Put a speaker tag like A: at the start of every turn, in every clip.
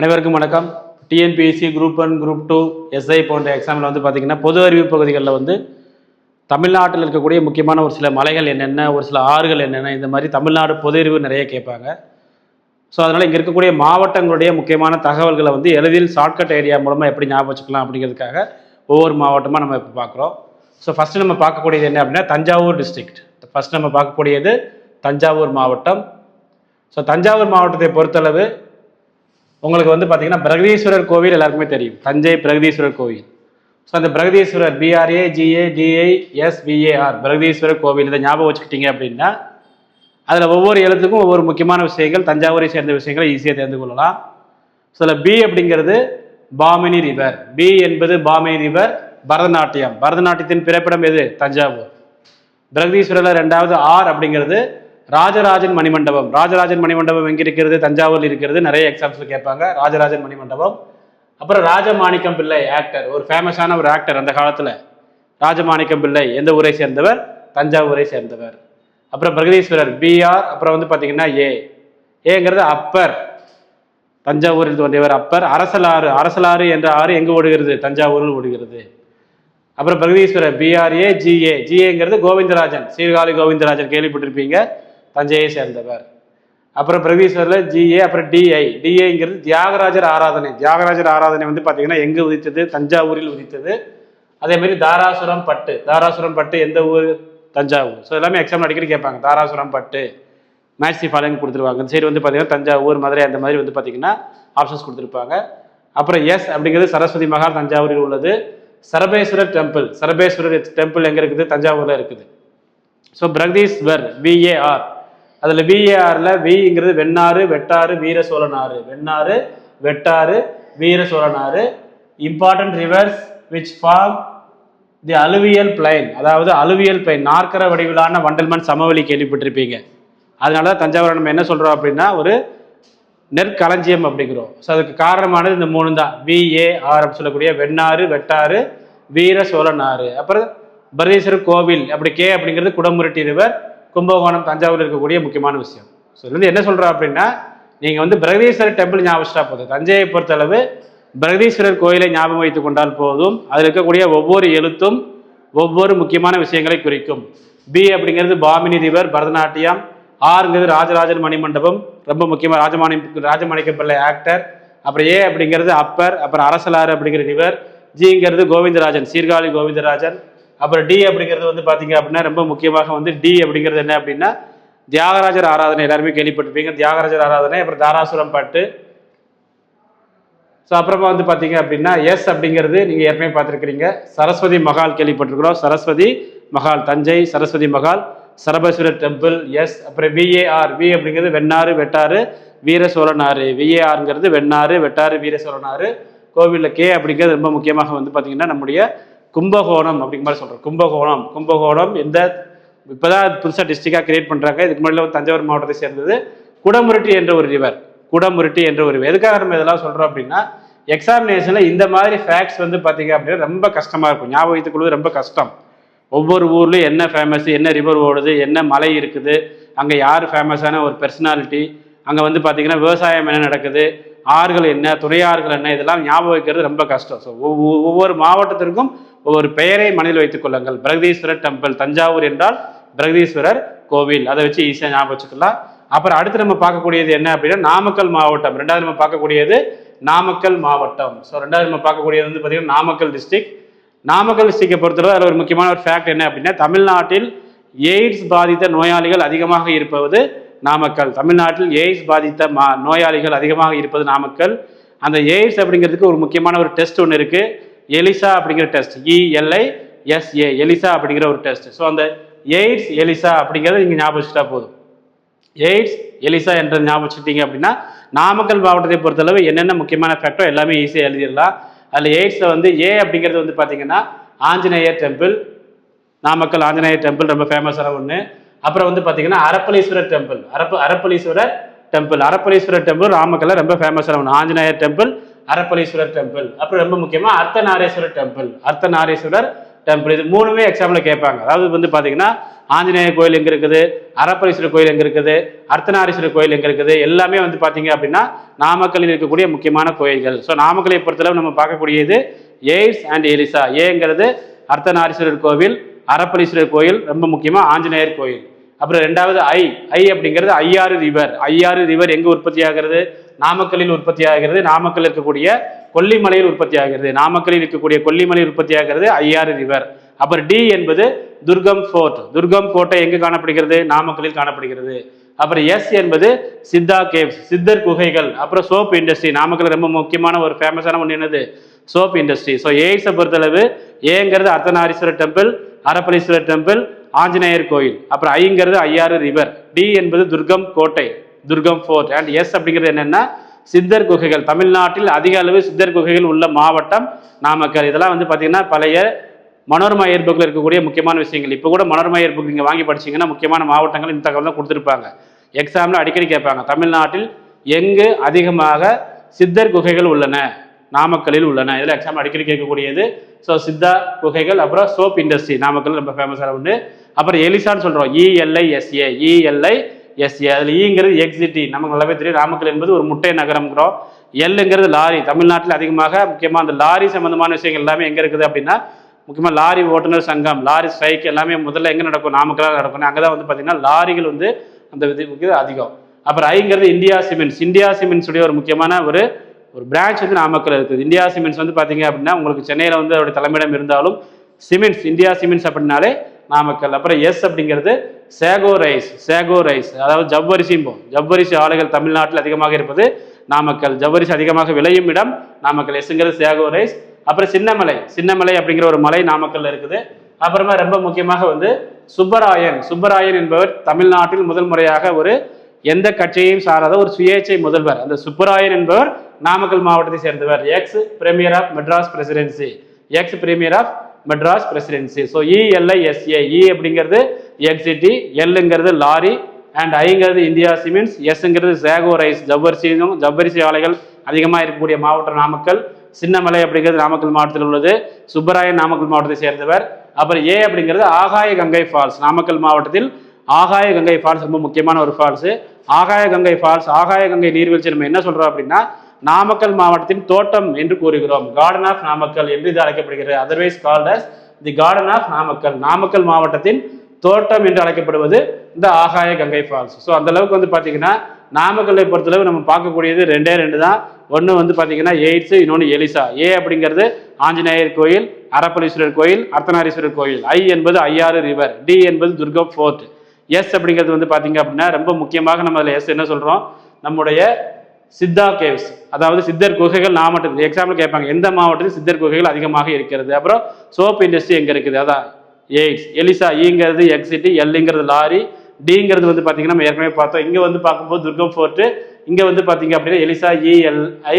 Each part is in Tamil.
A: அனைவருக்கும் வணக்கம். TNPSC group one group two SI போன்ற எக்ஸாமில் வந்து பார்த்தீங்கன்னா பொது அறிவு பகுதிகளில் வந்து தமிழ்நாட்டில் இருக்கக்கூடிய முக்கியமான ஒரு சில மலைகள் என்னென்ன ஒரு சில ஆறுகள் என்னென்ன இந்த மாதிரி தமிழ்நாடு பொது அறிவு நிறைய கேட்பாங்க. ஸோ அதனால் இங்கே இருக்கக்கூடிய மாவட்டங்களுடைய முக்கியமான தகவல்களை வந்து எளிதில் ஷார்ட்கட் ஐடியா மூலமாக எப்படி ஞாபகம் வச்சுக்கலாம் அப்படிங்கிறதுக்காக ஒவ்வொரு மாவட்டமாக நம்ம இப்போ பார்க்குறோம் ஸோ ஃபஸ்ட்டு நம்ம பார்க்கக்கூடியது என்ன அப்படின்னா தஞ்சாவூர் டிஸ்ட்ரிக்ட் ஃபஸ்ட் நம்ம பார்க்கக்கூடியது தஞ்சாவூர் மாவட்டம். ஸோ தஞ்சாவூர் மாவட்டத்தை பொறுத்தளவு உங்களுக்கு வந்து பார்த்தீங்கன்னா பிரகதீஸ்வரர் கோவில் எல்லாருக்குமே தெரியும். தஞ்சை பிரகதீஸ்வரர் கோவில். ஸோ அந்த Brihadeeswarar P R A G A T I S P A R Brihadeeswarar கோவில் இதை ஞாபகம் வச்சுக்கிட்டீங்க அப்படின்னா அதில் ஒவ்வொரு எழுத்துக்கும் ஒவ்வொரு முக்கியமான விஷயங்கள் தஞ்சாவூரை சேர்ந்த விஷயங்களை ஈஸியாக தெரிந்து கொள்ளலாம். ஸோ அதில் பி அப்படிங்கிறது பாமினி ரிவர். பி என்பது பாமினி ரிவர் பரதநாட்டியம். பரதநாட்டியத்தின் பிறப்பிடம் எது? தஞ்சாவூர். பிரகதீஸ்வரரில் ரெண்டாவது ஆர் அப்படிங்கிறது ராஜராஜன் மணிமண்டபம். ராஜராஜன் மணிமண்டபம் எங்கே இருக்கிறது தஞ்சாவூர் இருக்கிறது. நிறைய எக்ஸாம்ஸில் கேட்பாங்க. ராஜராஜன் மணிமண்டபம். அப்புறம் ராஜமாணிக்கம் பிள்ளை ஆக்டர் ஒரு ஃபேமஸான ஒரு ஆக்டர் அந்த காலத்தில். ராஜமாணிக்கம் பிள்ளை. எந்த ஊரை சேர்ந்தவர்? தஞ்சாவூரை சேர்ந்தவர். அப்புறம் பிரகதீஸ்வரர் பிஆர் அப்புறம் வந்து பார்த்தீங்கன்னா ஏ ஏங்கிறது அப்பர். தஞ்சாவூரில் தோன்றியவர் அப்பர். அரசலாறு. அரசலாறு என்ற ஆறு எங்கே ஓடுகிறது? தஞ்சாவூரில் ஓடுகிறது. அப்புறம் Brihadeeswarar P R A G A ஜிஏங்கிறது Govindarajan. Sirkazhi Govindarajan கேள்விப்பட்டிருப்பீங்க. தஞ்சையை சேர்ந்தவர். அப்புறம் பிரகதீஸ்வரில் ஜிஏ அப்புறம் டிஐ டிஐங்கிறது தியாகராஜர் ஆராதனை. தியாகராஜர் ஆராதனை வந்து பார்த்தீங்கன்னா எங்கே உதித்தது? தஞ்சாவூரில் உதித்தது. அதே மாதிரி தாராசுரம் பட்டு. தாராசுரம் பட்டு எந்த ஊர்? தஞ்சாவூர். ஸோ எல்லாமே எக்ஸாம் அடிக்கடி கேட்பாங்க. தாராசுரம் பட்டு. மேட்சி ஃபாலோயிங் கொடுத்துருவாங்க. இந்த சைடு வந்து பார்த்தீங்கன்னா தஞ்சாவூர் மதுரை அந்த மாதிரி வந்து பார்த்தீங்கன்னா ஆப்ஷன்ஸ் கொடுத்துருப்பாங்க. அப்புறம் எஸ் அப்படிங்கிறது சரஸ்வதி மகால் தஞ்சாவூரில் உள்ளது. சரபேஸ்வரர் டெம்பிள் சரபேஸ்வரர் டெம்பிள் எங்கே இருக்குது? தஞ்சாவூரில் இருக்குது. ஸோ பிரகதீஸ்வர் பிஏஆர் அதில் விஏஆரில் விங்கிறது வெண்ணாறு வெட்டாறு வீர Cholanaru Vennaru Vettaru Veera Cholanaru important rivers which form the alluvial plain அதாவது அலுவியல் பிளைன் நாற்கர வடிவிலான வண்டல்மண் சமவெளி கேள்விப்பட்டிருப்பீங்க. அதனால தான் தஞ்சாவூர் நம்ம என்ன சொல்கிறோம் அப்படின்னா ஒரு நெற்களஞ்சியம் அப்படிங்கிறோம். ஸோ அதுக்கு காரணமானது இந்த மூணு தான். விஏஆர் அப்படின்னு சொல்லக்கூடிய வெண்ணாறு வெட்டாறு வீர சோழனாறு அப்புறம் பரதீஸ்வரர் கோவில் அப்படி கே அப்படிங்கிறது குடமுருட்டி ரிவர் கும்பகோணம் தஞ்சாவூர் இருக்கக்கூடிய முக்கியமான விஷயம். ஸோ இதுலேருந்து என்ன சொல்கிறோம் அப்படின்னா நீங்கள் வந்து பிரகதீஸ்வரர் டெம்பிள் ஞாபகம் போதும். தஞ்சையை பொறுத்தளவு பிரகதீஸ்வரர் கோயிலை ஞாபகம் வைத்துக் கொண்டால் போதும். அதில் இருக்கக்கூடிய ஒவ்வொரு எழுத்தும் ஒவ்வொரு முக்கியமான விஷயங்களை குறிக்கும். பி அப்படிங்கிறது பாமினி தீபர் பரதநாட்டியம். ஆறுங்கிறது ராஜராஜன் மணிமண்டபம் ரொம்ப முக்கியமாக ராஜமாணி ராஜமாணிக்க பிள்ளை ஆக்டர் அப்புறம் ஏ அப்படிங்கிறது அப்பர் அப்புறம் அரசலாறு அப்படிங்கிற நிவர். ஜிங்கிறது கோவிந்தராஜன் சீர்காழி கோவிந்தராஜன். அப்புறம் டி அப்படிங்கிறது வந்து பார்த்தீங்க அப்படின்னா ரொம்ப முக்கியமாக வந்து டி அப்படிங்கிறது என்ன அப்படின்னா தியாகராஜர் ஆராதனை எல்லாருமே கேள்விப்பட்டிருப்பீங்க. தியாகராஜர் ஆராதனை அப்புறம் தாராசுரம் பாட்டு. ஸோ அப்புறமா வந்து பார்த்தீங்க அப்படின்னா எஸ் அப்படிங்கிறது நீங்கள் ஏற்கனவே பார்த்துருக்கிறீங்க. சரஸ்வதி மகால் கேள்விப்பட்டிருக்கிறோம். சரஸ்வதி மகால் தஞ்சை சரஸ்வதி மகால் சரபேஸ்வரர் டெம்பிள் எஸ் அப்புறம் விஏஆர் வி அப்படிங்கிறது வெண்ணாறு வெட்டாறு வீர சோழனாறு. விஏஆருங்கிறது வெண்ணாறு வெட்டாறு வீரசோழனாறு கோவிலில் கே அப்படிங்கிறது ரொம்ப முக்கியமாக வந்து பார்த்தீங்கன்னா நம்முடைய கும்பகோணம் அப்படிங்கிற மாதிரி சொல்கிறோம் கும்பகோணம். கும்பகோணம் எந்த இப்போதான் புதுசாக டிஸ்ட்ரிக்டாக கிரியேட் பண்ணுறாங்க இதுக்கு முன்னாடி வந்து தஞ்சாவூர் மாவட்டத்தை சேர்ந்தது குடமுருட்டி என்ற ஒரு ரிவர் குடமுருட்டி என்ற ஒரு எதுக்காக நம்ம இதெல்லாம் சொல்கிறோம் அப்படின்னா எக்ஸாமினேஷனில் இந்த மாதிரி ஃபேக்ட்ஸ் வந்து பார்த்தீங்க அப்படின்னா ரொம்ப கஷ்டமாக இருக்கும். ஞாபகம் ரொம்ப கஷ்டம். ஒவ்வொரு ஊர்லேயும் என்ன ஃபேமஸ் என்ன ரிவர் ஓடுது என்ன மலை இருக்குது அங்கே யார் ஃபேமஸான ஒரு பர்சனாலிட்டி அங்கே வந்து பார்த்தீங்கன்னா விவசாயம் என்ன நடக்குது ஆறுகள் என்ன துணையாறுகள் என்ன இதெல்லாம் ஞாபகம் வைக்கிறது ரொம்ப கஷ்டம். ஸோ ஒவ்வொரு மாவட்டத்திற்கும் ஒவ்வொரு பெயரை மனதில் வைத்துக் கொள்ளுங்கள். பிரகதீஸ்வரர் டெம்பிள் தஞ்சாவூர் என்றால் பிரகதீஸ்வரர் கோவில். அதை வச்சு ஈஸியாக ஞாபகம் வச்சுக்கலாம். அப்புறம் அடுத்து நம்ம பார்க்கக்கூடியது என்ன அப்படின்னா நாமக்கல் மாவட்டம். ரெண்டாவது நம்ம பார்க்கக்கூடியது நாமக்கல் மாவட்டம். ஸோ ரெண்டாவது நம்ம பார்க்கக்கூடியது வந்து பார்த்தீங்கன்னா நாமக்கல் டிஸ்ட்ரிக்ட் நாமக்கல் டிஸ்ட்ரிக்டை பொறுத்தவரை அதில் ஒரு முக்கியமான ஒரு ஃபேக்ட் என்ன அப்படின்னா தமிழ்நாட்டில் எய்ட்ஸ் பாதித்த நோயாளிகள் அதிகமாக இருப்பது நாமக்கல். தமிழ்நாட்டில் எய்ட்ஸ் பாதித்த மா நோயாளிகள் அதிகமாக இருப்பது நாமக்கல். அந்த எய்ட்ஸ் அப்படிங்கிறதுக்கு ஒரு முக்கியமான ஒரு டெஸ்ட் ஒன்று இருக்குது எலிசா அப்படிங்கிற டெஸ்ட் இஎல்ஐ எஸ்ஏ எலிசா அப்படிங்கிற ஒரு டெஸ்ட் ஸோ அந்த எய்ட்ஸ் எலிசா அப்படிங்கிறத நீங்கள் ஞாபகம் வச்சுட்டா போதும். எய்ட்ஸ் எலிசா என்ற ஞாபகம் வச்சுட்டீங்க அப்படின்னா நாமக்கல் மாவட்டத்தை பொறுத்தளவு என்னென்ன முக்கியமான ஃபேக்டோ எல்லாமே ஈஸியாக எழுதிடலாம். அதில் எய்ட்ஸில் வந்து ஏ அப்படிங்கிறது வந்து பார்த்தீங்கன்னா ஆஞ்சநேயர் டெம்பிள் நாமக்கல் ஆஞ்சநேயர் டெம்பிள் ரொம்ப ஃபேமஸான ஒன்று அப்புறம் வந்து பார்த்தீங்கன்னா Arappaleeswarar temple Arappa Arappaleeswarar temple Arappaleeswarar temple நாமக்கல்ல ரொம்ப ஃபேமஸான ஒன்று ஆஞ்சநேயர் டெம்பிள் அரப்பளீஸ்வரர் டெம்பிள் அப்புறம் ரொம்ப முக்கியமாக அர்த்தநாரீஸ்வரர் டெம்பிள் அர்த்தநாரீஸ்வரர் டெம்பிள் இது மூணுமே எக்ஸாம்பிள் கேட்பாங்க. அதாவது வந்து பார்த்தீங்கன்னா ஆஞ்சநேயர் கோயில் எங்கே இருக்குது? அரப்பரீஸ்வரர் கோயில் எங்கே இருக்குது? அர்த்தநாரீஸ்வரர் கோயில் எங்கே இருக்குது? எல்லாமே வந்து பார்த்தீங்க அப்படின்னா நாமக்கல்லில் இருக்கக்கூடிய முக்கியமான கோயில்கள். ஸோ நாமக்கலை பொறுத்தளவு நம்ம பார்க்கக்கூடியது எய்ட்ஸ் அண்ட் எலிசா ஏங்கிறது அர்த்தநாரீஸ்வரர் கோவில் அரப்பளீஸ்வரர் கோயில் ரொம்ப முக்கியமாக ஆஞ்சநேயர் கோயில். அப்புறம் ரெண்டாவது ஐ. ஐ அப்படிங்கிறது ஐயாறு ரிவர். ஐயாறு ரிவர் எங்கே உற்பத்தி ஆகிறது? நாமக்கல்லில் உற்பத்தி ஆகிறது. நாமக்கல் இருக்கக்கூடிய கொல்லிமலையில் உற்பத்தி ஆகிறது. நாமக்கல்லில் இருக்கக்கூடிய கொல்லிமலை உற்பத்தி ஆகிறது ஐயாறு ரிவர். அப்புறம் டி என்பது துர்கம் ஃபோர்ட். துர்கம் ஃபோர்ட்டை எங்கு காணப்படுகிறது? நாமக்கல்லில் காணப்படுகிறது. அப்புறம் எஸ் என்பது சித்தா கேவ்ஸ் சித்தர் குகைகள். அப்புறம் சோப் இண்டஸ்ட்ரி. நாமக்கல் ரொம்ப முக்கியமான ஒரு ஃபேமஸான ஒன்று என்னது? Soap industry. ஸோ எய்ட்ஸை பொறுத்தளவு ஏங்கிறது அர்த்தநாரீஸ்வரர் டெம்பிள் அரப்பளீஸ்வரர் டெம்பிள் ஆஞ்சநேயர் கோயில். அப்புறம் ஐங்கிறது ஐயாறு ரிவர் டி என்பது துர்கம் கோட்டை துர்கம் ஃபோர்ட் அண்ட் எஸ் அப்படிங்கிறது என்னென்னா சித்தர் குகைகள். தமிழ்நாட்டில் அதிக அளவு சித்தர் குகைகள் உள்ள மாவட்டம் நாமக்கல். இதெல்லாம் வந்து பார்த்தீங்கன்னா பழைய மனோரமா இயற்புக்கில் இருக்கக்கூடிய முக்கியமான விஷயங்கள். இப்போ கூட மனோரமா இயற்புக் நீங்கள் வாங்கி படிச்சீங்கன்னா முக்கியமான மாவட்டங்கள் இந்த தகவல் தான் கொடுத்துருப்பாங்க எக்ஸாமில் அடிக்கடி கேட்பாங்க. தமிழ்நாட்டில் எங்கு அதிகமாக சித்தர் குகைகள் உள்ளன? நாமக்கல்லில் உள்ளன. இதில் எக்ஸாம் அடிக்கடி கேட்கக்கூடியது. ஸோ சித்தா குகைகள் அப்புறம் சோப் இண்டஸ்ட்ரி நாமக்கல் ரொம்ப ஃபேமஸான ஒன்று அப்புறம் எலிசான்னு சொல்கிறோம் இஎல்ஐ இஎல்ஐஎஸ்ஏ இஎல்ஐ எஸ்ஏ அதில் ஈங்கிறது e எக்ஸிட்டி நமக்கு நல்லாவே தெரியும். நாமக்கல் என்பது ஒரு முட்டை நகரம்ங்கிறோம். எல்லுங்கிறது லாரி. தமிழ்நாட்டில் அதிகமாக முக்கியமாக அந்த லாரி சம்மந்தமான விஷயங்கள் எல்லாமே எங்கே இருக்குது அப்படின்னா முக்கியமாக லாரி ஓட்டுநர் சங்கம் லாரி ஸ்ட்ரைக் எல்லாமே முதல்ல எங்கே நடக்கும்? நாமக்கலாக நடக்கும். அங்கே தான் வந்து பார்த்தீங்கன்னா லாரிகள் வந்து அந்த இது அதிகம். அப்புறம் ஐங்கிறது இந்தியா சிமெண்ட்ஸ். இந்தியா சிமெண்ட்ஸுடைய ஒரு முக்கியமான ஒரு ஒரு பிரான்ச் வந்து நாமக்கல் இருக்குது. இந்தியா சிமெண்ட்ஸ் வந்து பார்த்தீங்க அப்படின்னா உங்களுக்கு சென்னையில் வந்து அவருடைய தலைமையிடம் இருந்தாலும் சிமெண்ட்ஸ் இந்தியா சிமெண்ட்ஸ் அப்படின்னாலே நாமக்கல். அப்புறம் எஸ் அப்படிங்கிறது சேகோ ரைஸ் சேகோ ரைஸ் அதாவது ஜவ்வரிசியும் ஜவ்வரிசி ஆலைகள் தமிழ்நாட்டில் அதிகமாக இருப்பது நாமக்கல். ஜவ்வரிசி அதிகமாக விளையும் இடம் நாமக்கல். எஸ்ங்கிறது சேகோ ரைஸ் அப்புறம் சின்னமலை. சின்னமலை அப்படிங்கிற ஒரு மலை நாமக்கல்ல இருக்குது. அப்புறமா ரொம்ப முக்கியமாக வந்து சுப்பராயன். சுப்பராயன் என்பவர் தமிழ்நாட்டில் முதல் முறையாக ஒரு எந்த கட்சியையும் சாராத ஒரு சுயேச்சை முதல்வர். அந்த சுப்பராயன் என்பவர் நாமக்கல் மாவட்டத்தை சேர்ந்தவர் ex premier of Madras presidency ex premier of Madras presidency so E L I S A E அப்படிங்கிறது எக்ஸிட்டி எல்லுங்கிறது லாரி அண்ட் ஐங்கிறது இந்தியா சிமெண்ட்ஸ் எஸ்ங்கிறது சேகோ ரைஸ் ஜவ்வரிசியும் ஜவ்வரிசி ஆலைகள் அதிகமாக இருக்கக்கூடிய மாவட்டம் நாமக்கல் சின்னமலை அப்படிங்கிறது நாமக்கல் மாவட்டத்தில் உள்ளது சுப்பராயன் நாமக்கல் மாவட்டத்தை சேர்ந்தவர். அப்புறம் ஏ அப்படிங்கிறது ஆகாய கங்கை ஃபால்ஸ் நாமக்கல் மாவட்டத்தில் ஆகாய கங்கை ஃபால்ஸ் ரொம்ப முக்கியமான ஒரு ஃபால்ஸ். ஆகாய கங்கை ஃபால்ஸ் ஆகாய கங்கை நீர்வீழ்ச்சி நம்ம என்ன சொல்றோம் அப்படின்னா நாமக்கல் மாவட்டத்தின் தோட்டம் என்று கூறுகிறோம். கார்டன் ஆஃப் நாமக்கல் என்று இது அழைக்கப்படுகிறது. Otherwise called as the garden of Namakkal Namakkal மாவட்டத்தின் தோட்டம் என்று அழைக்கப்படுவது இந்த ஆகாய கங்கை ஃபால்ஸ் ஸோ அந்த அளவுக்கு வந்து பார்த்தீங்கன்னா நாமக்கல்லை பொறுத்தளவு நம்ம பார்க்கக்கூடியது ரெண்டே ரெண்டு தான். ஒன்று வந்து பார்த்தீங்கன்னா எய்ட்ஸ் இன்னொன்று எலிசா ஏ அப்படிங்கிறது ஆஞ்சநேயர் கோயில் அரப்பளீஸ்வரர் கோயில் அர்த்தநாரீஸ்வரர் கோயில். ஐ என்பது ஐயாறு ரிவர் டி என்பது துர்கம் ஃபோர்ட் எஸ் அப்படிங்கிறது வந்து பார்த்தீங்க அப்படின்னா ரொம்ப முக்கியமாக நம்ம அதில் எஸ் என்ன சொல்கிறோம் நம்முடைய சித்தா கேவ்ஸ். அதாவது சித்தர் குகைகள் மாவட்டத்தில் எக்ஸாம்பிள் கேட்பாங்க. எந்த மாவட்டத்தில் சித்தர் குகைகள் அதிகமாக இருக்கிறது. அப்புறம் சோப் இண்டஸ்ட்ரி எங்கே இருக்குது? அதான் எய்ட்ஸ். எலிசா ஈங்கிறது எக்ஸிட்டி எல்லுங்கிறது லாரி டிங்கிறது வந்து பார்த்தீங்கன்னா நம்ம ஏற்கனவே பார்த்தோம். இங்கே வந்து பார்க்கும்போது துர்கம் ஃபோர்ட்டு இங்கே வந்து பார்த்தீங்க அப்படின்னா எலிசா இஎல்ஐ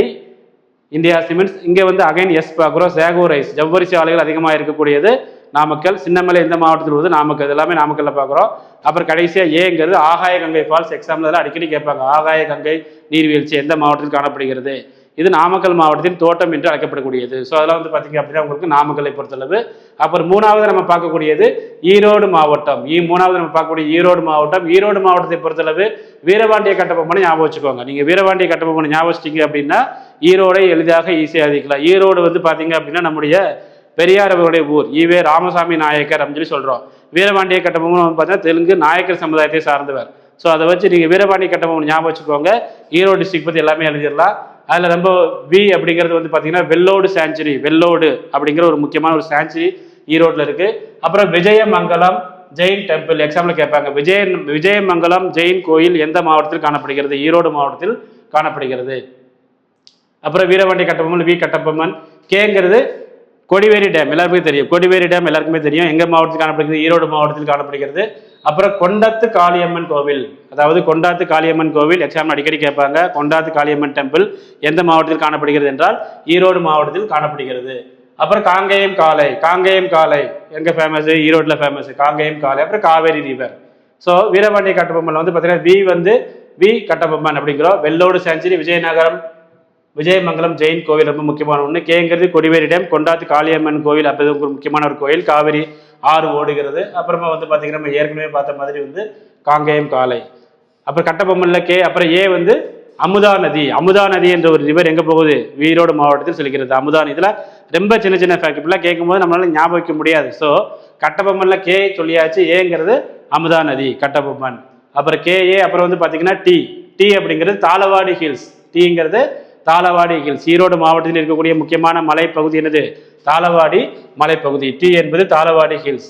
A: இந்தியா சிமெண்ட்ஸ். இங்கே வந்து அகைன் எஸ் பார்க்குறோம் சேகோ ரைஸ். ஜவ்வரிசி ஆலைகள் அதிகமாக இருக்கக்கூடியது. நாமக்கல் சின்னமலை எந்த மாவட்டத்தில் உள்ளது நாமக்கல். இது எல்லாமே நாமக்கல்ல பார்க்குறோம் அப்புறம் கடைசியாக ஏங்கிறது ஆகாய கங்கை ஃபால்ஸ் எக்ஸாம்பிள் அடிக்கடி கேட்பாங்க. ஆகாய கங்கை நீர்வீழ்ச்சி எந்த மாவட்டத்தில் காணப்படுகிறது? இது நாமக்கல் மாவட்டத்தின் தோட்டம் என்று அழைக்கப்படக்கூடியது. ஸோ அதெல்லாம் வந்து பார்த்தீங்க அப்படின்னா உங்களுக்கு நாமக்கல்லை பொறுத்தளவு. அப்புறம் மூணாவது நம்ம பார்க்கக்கூடியது ஈரோடு மாவட்டம். ஈ மூணாவது நம்ம பார்க்கக்கூடிய ஈரோடு மாவட்டம். ஈரோடு மாவட்டத்தை பொறுத்தளவு வீரபாண்டிய கட்டபொம்மனை ஞாபகம் வச்சுக்கோங்க. நீங்கள் வீரபாண்டிய கட்டபொம்மனை ஞாபகம் வச்சிட்டீங்க அப்படின்னா ஈரோடை எளிதாக ஈஸியாக அதிக்கலாம் ஈரோடு வந்து பார்த்தீங்க அப்படின்னா நம்முடைய பெரியார் அவருடைய ஊர். ஈவே ராமசாமி நாயக்கர் அப்படின்னு சொல்லி சொல்கிறோம் வீரபாண்டிய கட்டபொம்மன் வந்து பார்த்தீங்கன்னா தெலுங்கு நாயக்கர் சமுதாயத்தை சார்ந்தவர். ஸோ அதை வச்சு நீங்கள் வீரபாண்டிய கட்டபொம்மன் ஞாபகம் வச்சுக்கோங்க. ஈரோடு டிஸ்ட்ரிக்ட் பற்றி எல்லாமே எழுதிடலாம். அதில் ரொம்ப வி அப்படிங்கிறது வந்து பார்த்தீங்கன்னா வெள்ளோடு சாஞ்சுரி வெள்ளோடு அப்படிங்கிற ஒரு முக்கியமான ஒரு சாஞ்சுரி ஈரோட்டில் இருக்கு. அப்புறம் விஜயமங்கலம் ஜெயின் டெம்பிள் எக்ஸாம்பிள் கேட்பாங்க. விஜய விஜயமங்கலம் ஜெயின் கோயில் எந்த மாவட்டத்தில் காணப்படுகிறது? ஈரோடு மாவட்டத்தில் காணப்படுகிறது. அப்புறம் வீரபாண்டி கட்டபொம்மன் வி கட்டபொம்மன் கேங்கிறது கொடிவேரி டேம் எல்லாருக்குமே தெரியும். கொடிவேரி டேம் எல்லாருக்குமே தெரியும். எங்க மாவட்டத்தில் காணப்படுகிறது? ஈரோடு மாவட்டத்தில் காணப்படுகிறது. அப்புறம் கொண்டாத்து காளியம்மன் கோவில். அதாவது கொண்டாத்து காளியம்மன் கோவில் எக்ஸாம் அடிக்கடி கேட்பாங்க. கொண்டாத்து காளியம்மன் டெம்பிள் எந்த மாவட்டத்தில் காணப்படுகிறது என்றால் ஈரோடு மாவட்டத்தில் காணப்படுகிறது. அப்புறம் காங்கேயம் காலை காங்கேயம் காலை எங்க ஃபேமஸ் ஈரோட்டில் ஃபேமஸ் காங்கேயம் காலை அப்புறம் காவேரி ரிவர் ஸோ வீரபாண்டிய கட்டபொம்மன் வந்து பார்த்தீங்கன்னா வி வந்து வி கட்டபொம்மன் அப்படிங்கிறோம். வெள்ளோடு சாஞ்சுரி விஜயநகரம் விஜயமங்கலம் ஜெயின் கோவில் ரொம்ப முக்கியமான ஒன்று கேங்கிறது கொடிவேரி டேம் கொண்டாத்து காளியம்மன் கோவில் அப்போ ஒரு முக்கியமான ஒரு கோவில் காவிரி ஆறு ஓடுகிறது. அப்புறமா வந்து பார்த்தீங்கன்னா நம்ம ஏற்கனவே பார்த்த மாதிரி வந்து காங்கேயம் காலை அப்புறம் கட்டபொம்மன்ல கே அப்புறம் ஏ வந்து அமுதா நதி. அமுதா நதி என்ற ஒரு ரிவர் எங்கே போகுது? ஈரோடு மாவட்டத்தில் செல்கிறது. அமுதா நதி. இதில் ரொம்ப சின்ன சின்ன ஃபேக்ட் இப்படிலாம் கேட்கும்போது நம்மளால ஞாபகம் வைக்க முடியாது. ஸோ கட்டபொம்மன்ல கே சொல்லியாச்சு. ஏங்கிறது அமுதா நதி கட்டபொம்மன். அப்புறம் கே ஏ அப்புறம் வந்து பார்த்தீங்கன்னா டி. டி அப்படிங்கிறது தாளவாடி ஹில்ஸ் டீங்கிறது தாளவாடி ஹில்ஸ் ஈரோடு மாவட்டத்தில் இருக்கக்கூடிய முக்கியமான மலைப்பகுதி என்னது? தாளவாடி மலைப்பகுதி. டி என்பது தாளவாடி ஹில்ஸ்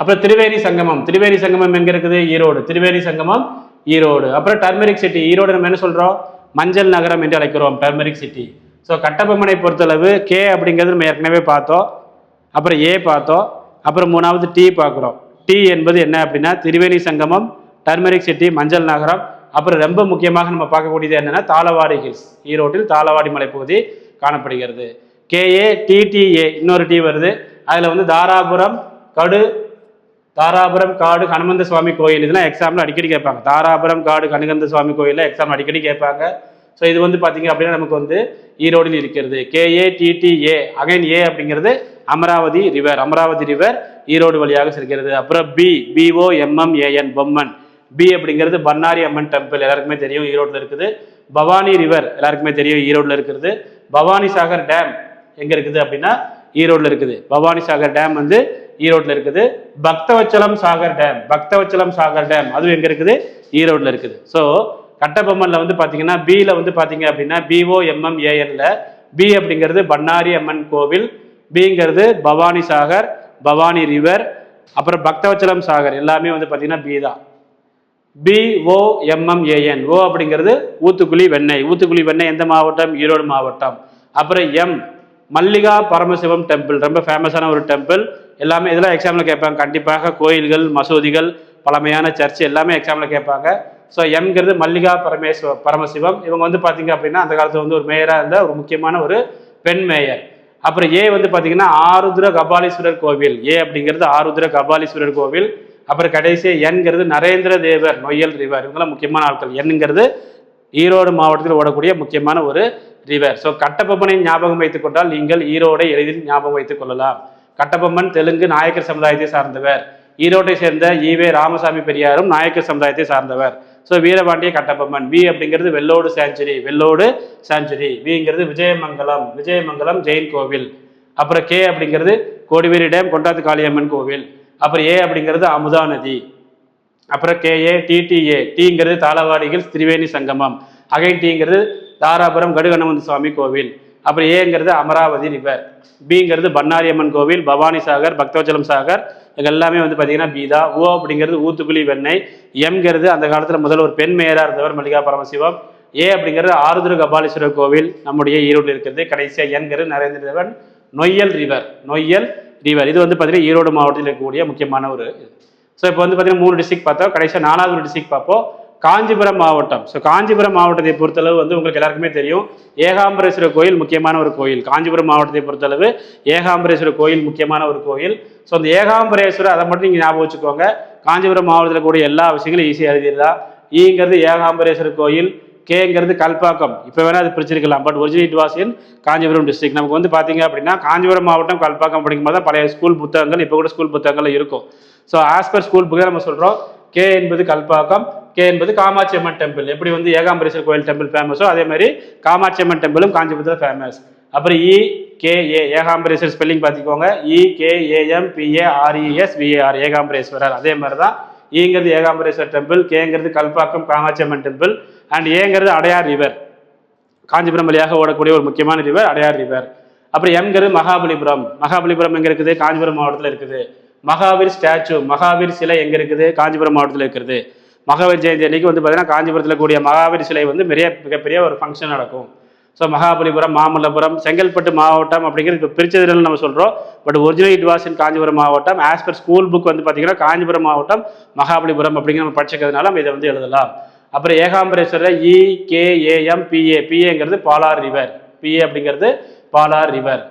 A: அப்புறம் திரிவேணி சங்கமம். திரிவேணி சங்கமம் எங்க இருக்குது? ஈரோடு. திரிவேணி சங்கமம் ஈரோடு. அப்புறம் டர்மெரிக் சிட்டி ஈரோடு நம்ம என்ன சொல்றோம்? மஞ்சள் நகரம் என்று அழைக்கிறோம் டர்மெரிக் சிட்டி ஸோ கட்டபொம்மனை பொறுத்தளவு கே அப்படிங்கிறது நம்ம ஏற்கனவே பார்த்தோம். அப்புறம் ஏ பார்த்தோம். அப்புறம் மூணாவது டி பார்க்குறோம். டி என்பது என்ன அப்படின்னா திரிவேணி சங்கமம் டர்மெரிக் சிட்டி மஞ்சள் நகரம். அப்புறம் ரொம்ப முக்கியமாக நம்ம பார்க்கக்கூடியது என்னன்னா தாளவாடி ஹில்ஸ் ஈரோட்டில் தாளவாடி மலைப்பகுதி காணப்படுகிறது. கேஏ டிடிஏ இன்னொரு டி வருது. அதில் வந்து தாராபுரம் கடு தாராபுரம் காடு ஹனுமந்த சுவாமி கோயில். இதெல்லாம் எக்ஸாமில் அடிக்கடி கேட்பாங்க. தாராபுரம் காடு கனுகந்த சுவாமி கோயிலில் எக்ஸாம் அடிக்கடி கேட்பாங்க. ஸோ இது வந்து பார்த்தீங்க அப்படின்னா நமக்கு வந்து ஈரோடில் இருக்கிறது. K A T T A again A அப்படிங்கிறது அமராவதி ரிவர் அமராவதி ரிவர் ஈரோடு வழியாக செல்கிறது. அப்புறம் B B O M M A N Bomman. B அப்படிங்கிறது பன்னாரி அம்மன் டெம்பிள் எல்லாருக்குமே தெரியும் ஈரோட்டில் இருக்குது. பவானி ரிவர் எல்லாருக்குமே தெரியும் ஈரோட்டில் இருக்கிறது பவானி சாகர் டேம் எங்க இருக்குது அப்படின்னா ஈரோட்ல இருக்குது. பவானி சாகர் டேம் வந்து ஈரோட்ல இருக்குது. பக்தவச்சலம் சாகர் டேம் பக்தவச்சலம் சாகர் டேம் அதுவும் எங்க இருக்குது? ஈரோட்ல இருக்குது. ஸோ கட்டபொம்மன்ல வந்து பாத்தீங்கன்னா பியில் வந்து பாத்தீங்க அப்படின்னா பிஓ எம்எம் ஏஎன்ல பி அப்படிங்கிறது பண்ணாரி அம்மன் கோவில் பிங்கிறது பவானி சாகர் பவானி ரிவர் அப்புறம் பக்தவச்சலம் சாகர் எல்லாமே வந்து பாத்தீங்கன்னா பி தான். பிஓஎம்எம்ஏஎன் ஓ அப்படிங்கிறது ஊத்துக்குழி வெண்ணெய். ஊத்துக்குழி வெண்ணெய் எந்த மாவட்டம்? ஈரோடு மாவட்டம். அப்புறம் எம் மல்லிகா பரமசிவம் டெம்பிள் ரொம்ப ஃபேமஸான ஒரு டெம்பிள் எல்லாமே இதெல்லாம் எக்ஸாமில் கேட்பாங்க. கண்டிப்பாக கோயில்கள் மசூதிகள் பழமையான சர்ச் எல்லாமே எக்ஸாமில் கேட்பாங்க. ஸோ எம்ங்கிறது மல்லிகா பரமேஸ்வ பரமசிவம். இவங்க வந்து பார்த்தீங்க அப்படின்னா அந்த காலத்தில் வந்து ஒரு மேயராக இருந்த ஒரு முக்கியமான ஒரு பெண் மேயர் அப்புறம் ஏ வந்து பார்த்தீங்கன்னா ஆருத்ர கபாலீஸ்வரர் கோவில். ஏ அப்படிங்கிறது ஆருத்ர கபாலீஸ்வரர் கோவில். அப்புறம் கடைசி என்கிறது நரேந்திர தேவர் நொய்யல் ரிவர் இவங்களாம் முக்கியமான ஆட்கள். என்னங்கிறது ஈரோடு மாவட்டத்தில் ஓடக்கூடிய முக்கியமான ஒரு ரிவர் ஸோ கட்டபொம்மனை ஞாபகம் வைத்துக் கொண்டால் நீங்கள் ஈரோடை எளிதில் ஞாபகம் வைத்துக் கொள்ளலாம். கட்டபொம்மன் தெலுங்கு நாயக்கர் சமுதாயத்தை சார்ந்தவர். ஈரோட்டை சேர்ந்த ஈவே ராமசாமி பெரியாரும் நாயக்கர் சமுதாயத்தை சார்ந்தவர். ஸோ வீரபாண்டிய கட்டபொம்மன். வி அப்படிங்கிறது வெள்ளோடு சாஞ்சுரி வெள்ளோடு சாஞ்சுரி. விங்கிறது விஜயமங்கலம் விஜயமங்கலம் ஜெயின் கோவில். அப்புறம் கே அப்படிங்கிறது கோடிவேரி டேம் கொண்டாத்து காளியம்மன் கோவில். அப்புறம் ஏ அப்படிங்கிறது அமுதா நதி. அப்புறம் கேஏ டிடிஏ டீங்கிறது தாளவாடிகள் திரிவேணி சங்கமம். அகைன் டீங்கிறது தாராபுரம் கடுகணமந்த சுவாமி கோவில். அப்புறம் ஏங்கிறது அமராவதி ரிவர். பிங்கிறது பன்னாரியம்மன் கோவில் பவானி சாகர் பக்தவச்சலம் சாகர். இது எல்லாமே வந்து பார்த்தீங்கன்னா பீதா ஓ அப்படிங்கிறது ஊத்துக்குழி வெண்ணெய். எம்ங்கிறது அந்த காலத்தில் முதல்ல ஒரு பெண் மேயராக இருந்தவர் மல்லிகா பரமசிவம். ஏ அப்படிங்கிறது ஆருதுரு கபாலீஸ்வரர் கோவில் நம்முடைய ஈரோட்டில் இருக்கிறது. கடைசியாக என்கிறது நரேந்திர தேவன் நொய்யல் ரிவர். நொய்யல் ரிவர் இது வந்து பார்த்தீங்கன்னா ஈரோடு மாவட்டத்தில் இருக்கக்கூடிய முக்கியமான ஒரு இது. ஸோ இப்போ வந்து பார்த்தீங்கன்னா மூணு டிஸ்ட்ரிக்ட் பார்த்தோம். கடைசியாக நாலாவது ஒரு டிஸ்ட்ரிக்ட் பார்ப்போம். காஞ்சிபுரம் மாவட்டம். ஸோ காஞ்சிபுரம் மாவட்டத்தை பொறுத்தளவு வந்து உங்களுக்கு எல்லாருக்குமே தெரியும். ஏகாம்பரேஸ்வரர் கோயில் முக்கியமான ஒரு கோயில். காஞ்சிபுரம் மாவட்டத்தை பொறுத்தளவு ஏகாம்பரேஸ்வரர் கோயில் முக்கியமான ஒரு கோயில். ஸோ அந்த ஏகாம்பரேஸ்வரர் அதை மட்டும் நீங்கள் ஞாபகம் வச்சுக்கோங்க. காஞ்சிபுரம் மாவட்டத்தில் கூடிய எல்லா விஷயங்களும் ஈஸியாக எழுதிடலாம். ஈங்கிறது ஏகாம்பரேஸ்வரர் கோயில். கேங்கிறது கல்பாக்கம். இப்போ வேணால் அது பிரிச்சிருக்கலாம். But original it was in Kanchipuram district நமக்கு வந்து பார்த்தீங்க அப்படின்னா காஞ்சிபுரம் மாவட்டம் கல்பாக்கம் படிக்கும்போது தான் பழைய ஸ்கூல் புத்தகங்கள் இப்போ கூட ஸ்கூல் புத்தகங்கள் இருக்கும். ஸோ ஆஸ் பர் ஸ்கூல் புக்கை நம்ம சொல்கிறோம் கே என்பது கல்பாக்கம் கே என்பது காமாட்சி அம்மன் டெம்பிள் எப்படி வந்து ஏகாம்பரேஸ்வரர் கோயில் டெம்பிள் ஃபேமஸோ அதே மாதிரி காமாட்சி அம்மன் டெம்பிளும் காஞ்சிபுரத்தில் ஃபேமஸ் அப்புறம் e, E K A Ekambareswarar spelling பார்த்துக்கோங்க E e, K A M B A R E S V A R e, Ekambareswarar. அதே மாதிரி தான் ஈங்கிறது ஏகாம்பரேஸ்வரர் டெம்பிள் கேங்கிறது கல்பாக்கம் காமாட்சி அம்மன் டெம்பிள் அண்ட் ஏங்கிறது அடையார் ரிவர் காஞ்சிபுரம் வழியாக ஓடக்கூடிய ஒரு முக்கியமான ரிவர் அடையார் ரிவர் அப்புறம் எம்ங்கிறது மகாபலிபுரம். மகாபலிபுரம் எங்க இருக்குது? காஞ்சிபுரம் மாவட்டத்தில் இருக்குது. மகாவீர் ஸ்டாச்சு மகாவீர் சிலை எங்க இருக்குது? காஞ்சிபுரம் மாவட்டத்தில் இருக்கிறது மகாவீர் ஜெயந்தி அன்னைக்கு வந்து பார்த்தீங்கன்னா காஞ்சிபுரத்தில் கூடிய மகாவீர் சிலை வந்து பெரிய மிகப்பெரிய ஒரு ஃபங்க்ஷன் நடக்கும். ஸோ மகாபலிபுரம் மாமல்லபுரம் செங்கல்பட்டு மாவட்டம் அப்படிங்கிறது இப்போ பிரிச்சதுல நம்ம சொல்கிறோம் but original it was in Kanchipuram மாவட்டம். ஆஸ் பர் ஸ்கூல் புக் வந்து பார்த்தீங்கன்னா காஞ்சிபுரம் மாவட்டம் மகாபலிபுரம் அப்படிங்கிற நம்ம படிச்சிக்கிறதுனால நம்ம இதை வந்து எழுதலாம். அப்புறம் Ekambareswarar E K A M B A பிஏங்கிறது Palar river P A அப்படிங்கிறது பாலார் ரிவர்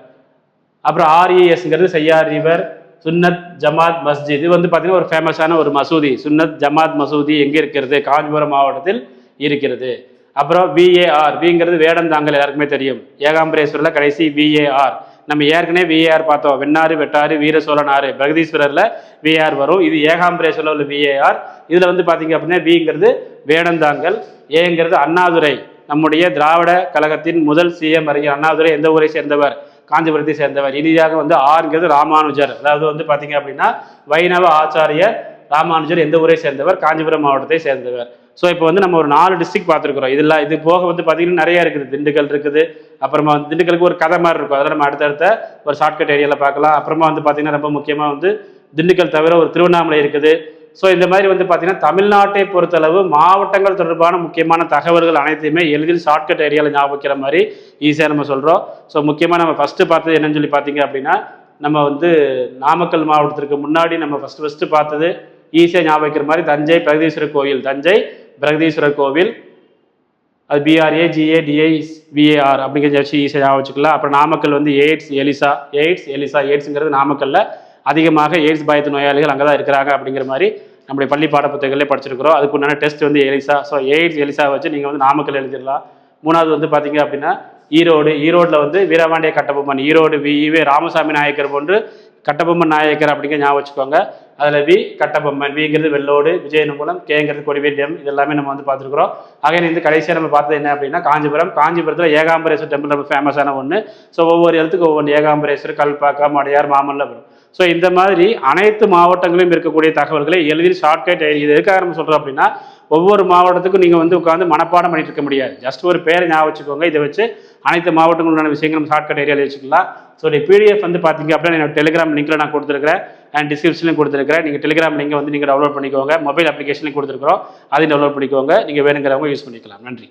A: அப்புறம் ஆர்இஎஸ்ங்கிறது செய்யார் ரிவர் சுன்னத் ஜமாத் மஸ்ஜித். இது வந்து பார்த்தீங்கன்னா ஒரு ஃபேமஸான ஒரு மசூதி. சுன்னத் ஜமாத் மசூதி எங்கே இருக்கிறது? காஞ்சிபுரம் மாவட்டத்தில் இருக்கிறது. அப்புறம் விஏஆர் விங்கிறது வேடந்தாங்கல் எல்லாருக்குமே தெரியும். ஏகாம்பரேஸ்வரில் கடைசி விஏஆர் நம்ம ஏற்கனவே விஏஆர் பார்த்தோம். வெண்ணாறு வெட்டாறு வீர சோழனாறு. பிரகதீஸ்வரரில் விஏஆர் வரும். இது ஏகாம்பரேஸ்வரில் உள்ள விஏஆர் இதில் வந்து பார்த்தீங்க அப்படின்னா விங்கிறது வேடந்தாங்கல் ஏங்கிறது அண்ணாதுரை. நம்முடைய திராவிட கழகத்தின் முதல் சிஎம் அறிஞர் அண்ணாதுரை எந்த ஊரை சேர்ந்தவர்? காஞ்சிபுரத்தை சேர்ந்தவர். இனிதாக வந்து ஆறுங்கிறது ராமானுஜர். அதாவது வந்து பார்த்தீங்க அப்படின்னா வைணவ ஆச்சாரியர் ராமானுஜர் எந்த ஊரை சேர்ந்தவர்? காஞ்சிபுரம் மாவட்டத்தை சேர்ந்தவர். ஸோ இப்போ வந்து நம்ம ஒரு நாலு டிஸ்ட்ரிக்ட் பார்த்துருக்குறோம். இதெல்லாம் இது போக வந்து பார்த்தீங்கன்னா நிறைய இருக்குது. திண்டுக்கல் இருக்குது. அப்புறமா வந்து திண்டுக்கலுக்கு ஒரு கதை மாதிரி இருக்கும். அதில் நம்ம அடுத்தடுத்த ஒரு ஷார்ட்கட் ஏரியாவில் பார்க்கலாம். அப்புறமா வந்து பார்த்தீங்கன்னா ரொம்ப முக்கியமாக வந்து திண்டுக்கல் தவிர ஒரு திருவண்ணாமலை இருக்குது. ஸோ இந்த மாதிரி வந்து பார்த்தீங்கன்னா தமிழ்நாட்டை பொறுத்தளவு மாவட்டங்கள் தொடர்பான முக்கியமான தகவல்கள் அனைத்தையுமே எளிதில் ஷார்ட்கட் ஏரியாவில் ஞாபகிக்கிற மாதிரி ஈஸியாக நம்ம சொல்கிறோம் ஸோ முக்கியமாக நம்ம ஃபஸ்ட்டு பார்த்தது என்னன்னு சொல்லி பார்த்தீங்க அப்படின்னா நம்ம வந்து நாமக்கல் மாவட்டத்திற்கு முன்னாடி நம்ம ஃபஸ்ட்டு ஃபஸ்ட்டு பார்த்தது ஈஸியாக ஞாபகிக்கிற மாதிரி தஞ்சை பிரகதீஸ்வரர் கோயில். தஞ்சை பிரகதீஸ்வரர் கோவில். அது பிஆர்ஏ ஜிஏ விஏஆர் அப்படிங்கிற வச்சு ஈஸியாக ஞாபகம் வச்சுக்கலாம். அப்புறம் நாமக்கல் வந்து எய்ட்ஸ் எலிசா எய்ட்ஸ் எலிசா எய்ட்ஸுங்கிறது நாமக்கல்ல. அதிகமாக எய்ட்ஸ் பயத்து நோயாளிகள் அங்கே தான் இருக்கிறாங்க அப்படிங்கிற மாதிரி நம்முடைய பள்ளி பாட புத்தகங்களே படிச்சிருக்கிறோம். அதுக்கு உண்டான டெஸ்ட் வந்து எலிசா. ஸோ எய்ட்ஸ் எலிசா வச்சு நீங்கள் வந்து நாமக்கல் எழுதிடலாம். மூணாவது வந்து பார்த்தீங்க அப்படின்னா ஈரோடு. ஈரோட்டில் வந்து வீரபாண்டிய கட்டபொம்மன் ஈரோடு விஇவே ராமசாமி நாயக்கர் போன்று கட்டபொம்மன் நாயக்கர் அப்படிங்கிற ஞாபகம் வச்சுக்கோங்க. அதில் வி கட்டபொம்மன் விங்கிறது வெள்ளோடு விஜயநகுலம் கேங்கிறது கொடிவேட்டியம் இது எல்லாமே நம்ம வந்து பார்த்துருக்குறோம். ஆக இந்த கடைசியாக நம்ம பார்த்தது என்ன அப்படின்னா காஞ்சிபுரம். காஞ்சிபுரத்தில் ஏகாம்பரேஸ்வர் டெம்பிள் ரொம்ப ஃபேமஸான ஒன்று ஸோ ஒவ்வொரு இடத்துக்கு ஒவ்வொரு ஏகாம்பரேஸ்வர் கல்பாக்கா மடையார் மாமல்லபுரம். ஸோ இந்த மாதிரி அனைத்து மாவட்டங்களிலும் இருக்கக்கூடிய தகவல்களை எளிதில் ஷார்ட்கட் இது எதுக்காக நம்ம சொல்கிறோம் அப்படின்னா ஒவ்வொரு மாவட்டத்துக்கும் நீங்கள் வந்து உட்காந்து மனப்பாடம் பண்ணிட்டு இருக்க முடியாது. ஜஸ்ட் ஒரு பேரை ஞாபகம் வச்சுக்கோங்க. இதை வச்சு அனைத்து மாவட்டங்களுடான விஷயங்களும் ஷார்ட்கட் ஏரியாவில் வச்சுக்கலாம். ஸோ இந்த பிடிஎஃப் வந்து பார்த்தீங்க அப்படின்னா என்னோட டெலிகிராம் லிங்க்கில் நான் கொடுத்துருக்கிறேன். அண்ட் டிஸ்கிரிப்ஷன்லையும் கொடுத்துருக்கிறேன். நீங்கள் டெலிகிராம் லிங்கை வந்து நீங்கள் டவுன்லோட் பண்ணிக்கோங்க. மொபைல் அப்ளிகேஷன்லையும் கொடுத்துருக்குறோம். அதையும் டவுன்லோட் பண்ணிக்கோங்க. நீங்கள் வேணுங்கிறவங்க யூஸ் பண்ணிக்கலாம். நன்றி.